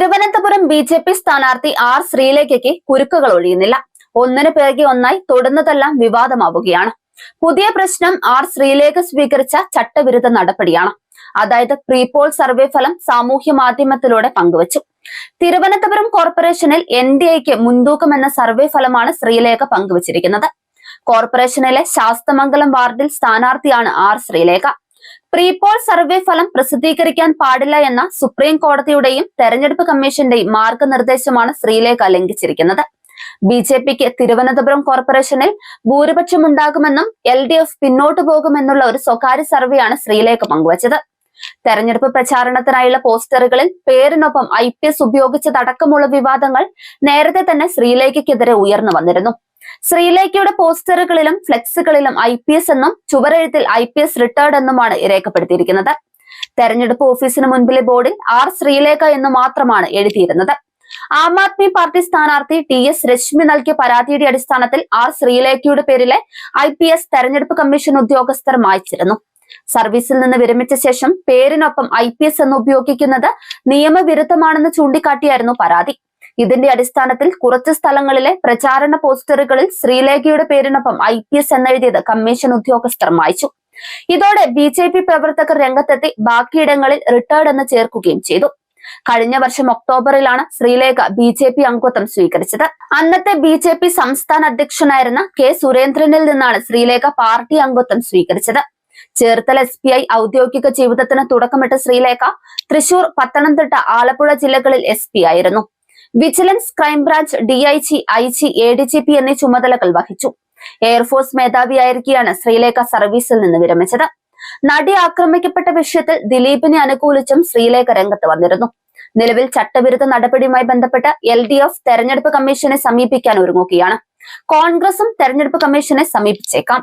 Thiruvananthapuram B J P സ്ഥാനാർത്ഥി R ശ്രീലേഖയ്ക്ക് കുരുക്കുകൾ ഒഴിയുന്നില്ല. ഒന്നിന് പിറകെ ഒന്നായി തൊടുന്നതെല്ലാം വിവാദമാവുകയാണ്. പുതിയ പ്രശ്നം ആർ ശ്രീലേഖ സ്വീകരിച്ച ചട്ടവിരുദ്ധ നടപടിയാണ്. അതായത് പ്രീപോൾ സർവേ ഫലം സാമൂഹ്യ മാധ്യമത്തിലൂടെ പങ്കുവച്ചു. തിരുവനന്തപുരം കോർപ്പറേഷനിൽ എൻ ഡി എക്ക് മുൻതൂക്കം എന്ന സർവേ ഫലമാണ് ശ്രീലേഖ പങ്കുവച്ചിരിക്കുന്നത്. കോർപ്പറേഷനിലെ ശാസ്തമംഗലം വാർഡിൽ സ്ഥാനാർത്ഥിയാണ് ആർ ശ്രീലേഖ. പ്രീപോൾ സർവേ ഫലം പ്രസിദ്ധീകരിക്കാൻ പാടില്ല എന്ന സുപ്രീം കോടതിയുടെയും തെരഞ്ഞെടുപ്പ് കമ്മീഷന്റെയും മാർഗനിർദ്ദേശമാണ് ശ്രീലേഖ ലംഘിച്ചിരിക്കുന്നത് ബി ജെ പിക്ക് തിരുവനന്തപുരം കോർപ്പറേഷനിൽ ഭൂരിപക്ഷമുണ്ടാകുമെന്നും എൽ ഡി എഫ് പിന്നോട്ടു പോകുമെന്നുള്ള ഒരു സ്വകാര്യ സർവേയാണ് ശ്രീലേഖ പങ്കുവച്ചത്. തെരഞ്ഞെടുപ്പ് പ്രചാരണത്തിനായുള്ള പോസ്റ്ററുകളിൽ പേരിനൊപ്പം ഐ പി എസ് ഉപയോഗിച്ചതടക്കമുള്ള വിവാദങ്ങൾ നേരത്തെ തന്നെ ശ്രീലേഖയ്ക്കെതിരെ ഉയർന്നു വന്നിരുന്നു. ശ്രീലേഖയുടെ പോസ്റ്ററുകളിലും ഫ്ലെക്സുകളിലും ഐ പി എസ് എന്നും ചുവരെഴുത്തിൽ ഐ പി എസ് റിട്ടയർഡ് എന്നുമാണ് രേഖപ്പെടുത്തിയിരിക്കുന്നത്. തെരഞ്ഞെടുപ്പ് ഓഫീസിന് മുൻപിലെ ബോർഡിൽ ആർ ശ്രീലേഖ എന്ന് മാത്രമാണ് എഴുതിയിരുന്നത്. ആം ആദ്മി പാർട്ടി സ്ഥാനാർത്ഥി ടി എസ് രശ്മി നൽകിയ പരാതിയുടെ അടിസ്ഥാനത്തിൽ ആർ ശ്രീലേഖയുടെ പേരിലെ ഐ പി എസ് തെരഞ്ഞെടുപ്പ് കമ്മീഷൻ ഉദ്യോഗസ്ഥർ മായ്ച്ചിരുന്നു സർവീസിൽ നിന്ന് വിരമിച്ച ശേഷം പേരിനൊപ്പം ഐ പി എസ് എന്ന് ഉപയോഗിക്കുന്നത് നിയമവിരുദ്ധമാണെന്ന് ചൂണ്ടിക്കാട്ടിയായിരുന്നു പരാതി. ഇതിന്റെ അടിസ്ഥാനത്തിൽ കുറച്ച് സ്ഥലങ്ങളിലെ പ്രചാരണ പോസ്റ്ററുകളിൽ ശ്രീലേഖയുടെ പേരിനൊപ്പം ഐ പി എസ് എന്നെഴുതിയത് കമ്മീഷൻ ഉദ്യോഗസ്ഥർ മായ്ച്ചു. ഇതോടെ ബി ജെ പി പ്രവർത്തകർ രംഗത്തെത്തി ബാക്കിയിടങ്ങളിൽ റിട്ടയർഡ് എന്ന് ചേർക്കുകയും ചെയ്തു. കഴിഞ്ഞ വർഷം ഒക്ടോബറിലാണ് ശ്രീലേഖ ബി ജെ പി അംഗത്വം സ്വീകരിച്ചത്. അന്നത്തെ ബി ജെ പി സംസ്ഥാന അധ്യക്ഷനായിരുന്ന കെ സുരേന്ദ്രനിൽ നിന്നാണ് ശ്രീലേഖ പാർട്ടി അംഗത്വം സ്വീകരിച്ചത്. ചേർത്തല എസ് പി ഐ ഔദ്യോഗിക ജീവിതത്തിന് തുടക്കമിട്ട ശ്രീലേഖ തൃശൂർ പത്തനംതിട്ട ആലപ്പുഴ ജില്ലകളിൽ എസ് ആയിരുന്നു. Vigilance crime branch D I G I G A D G P എന്നീ ചുമതലകൾ വഹിച്ചു. എയർഫോഴ്സ് മേധാവിയായിരിക്കെയാണ് ശ്രീലേഖ സർവീസിൽ നിന്ന് വിരമിച്ചത്. നടി ആക്രമിക്കപ്പെട്ട വിഷയത്തിൽ ദിലീപിനെ അനുകൂലിച്ചും ശ്രീലേഖ രംഗത്ത് വന്നിരുന്നു. നിലവിൽ ചട്ടവിരുദ്ധ നടപടിയുമായി ബന്ധപ്പെട്ട് എൽ ഡി എഫ് തെരഞ്ഞെടുപ്പ് കമ്മീഷനെ സമീപിക്കാൻ ഒരുങ്ങുകയാണ്. കോൺഗ്രസും തെരഞ്ഞെടുപ്പ് കമ്മീഷനെ സമീപിച്ചേക്കാം.